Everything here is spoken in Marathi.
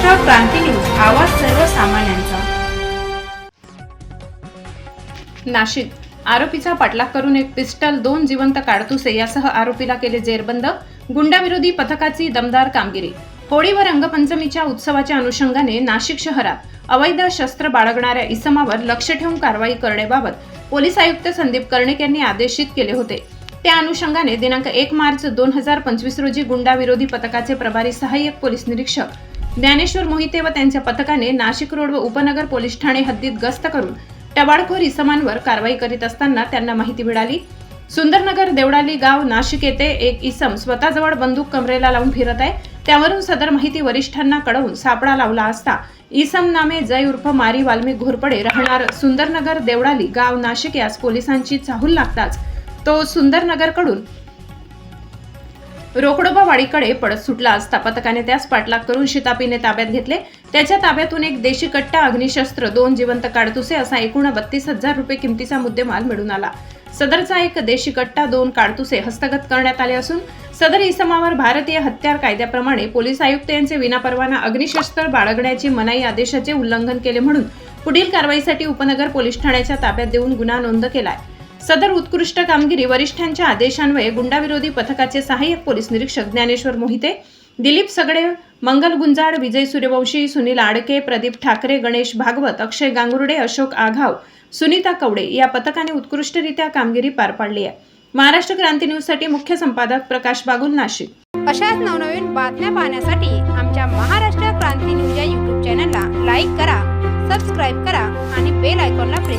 क्रांती न्यूज आवाज सर्वसामान्यांचा. नाशिक. आरोपीचा पाठलाग करून एक पिस्टल दोन जिवंत काडतुसे यासह आरोपीला केले जेरबंद गुंडाविरोधी पथकाची दमदार कामगिरी. होळी व रंगपंचमीच्या उत्सवाच्या अनुषंगाने नाशिक शहरात अवैध शस्त्र बाळगणाऱ्या इसमावर लक्ष ठेवून कारवाई करण्याबाबत पोलीस आयुक्त संदीप कर्णिक यांनी आदेशित केले होते. त्या अनुषंगाने दिनांक एक मार्च दोन हजार पंचवीस रोजी गुंडाविरोधी पथकाचे प्रभारी सहाय्यक पोलीस निरीक्षक ज्ञानेश्वर मोहिते व त्यांच्या पथकाने नाशिक रोड व उपनगर पोलीस ठाणे हद्दीत गस्त करून टवाळखोर इसमांवर कारवाई करीत असताना त्यांना माहिती मिळाली. सुंदरनगर देवडाली गाव नाशिक येथे एक इसम स्वतःजवळ बंदूक कमरेला लावून फिरत आहे. त्यावरून सदर माहिती वरिष्ठांना कळवून सापळा लावला असता. इसम नामे जय उर्फ मारी वाल्मिक घोरपडे राहणार सुंदरनगर देवडाली गाव नाशिक यास पोलिसांची चाहूल लागताच तो सुंदरनगरकडून. रोकडोबावाडीकडे पडत सुटला. असता पथकाने त्यास पाठलाग करून शितापीने ताब्यात घेतले. त्याच्या ताब्यातून एक देशी कट्टा अग्निशस्त्र दोन जिवंत काडतुसे असा एकूण बत्तीस हजार रुपये किमतीचा मुद्देमाल मिळून आला. सदरचा एक देशी कट्टा दोन काडतुसे हस्तगत करण्यात आले असून सदर इसमावर भारतीय हत्यार कायद्याप्रमाणे पोलीस आयुक्त यांचे विनापरवाना अग्निशस्त्र बाळगण्याची मनाई आदेशाचे उल्लंघन केले म्हणून पुढील कारवाईसाठी उपनगर पोलीस ठाण्याच्या ताब्यात देऊन गुन्हा नोंद केलाय. सदर उत्कृष्ट कामगिरी वरिष्ठांच्या आदेशान्वये गुंडाविरोधी पथकाचे सहाय्यक पोलीस निरीक्षक ज्ञानेश्वर मोहिते दिलीप सगडे मंगल गुंजाड विजय सूर्यवंशी सुनील आडके प्रदीप ठाकरे गणेश भागवत अक्षय गांगुर्डे अशोक आघाव सुनीता कवडे या पथकाने उत्कृष्टरित्या कामगिरी पार पाडली आहे. महाराष्ट्र क्रांती न्यूजसाठी मुख्य संपादक प्रकाश बागुल नाशिक. अशाच नवनवीन बातम्या पाहण्यासाठी आमच्या महाराष्ट्र क्रांती न्यूज या युट्यूब चॅनलला लाईक करा सबस्क्राईब करा आणि बेल आयकॉनला प्रेस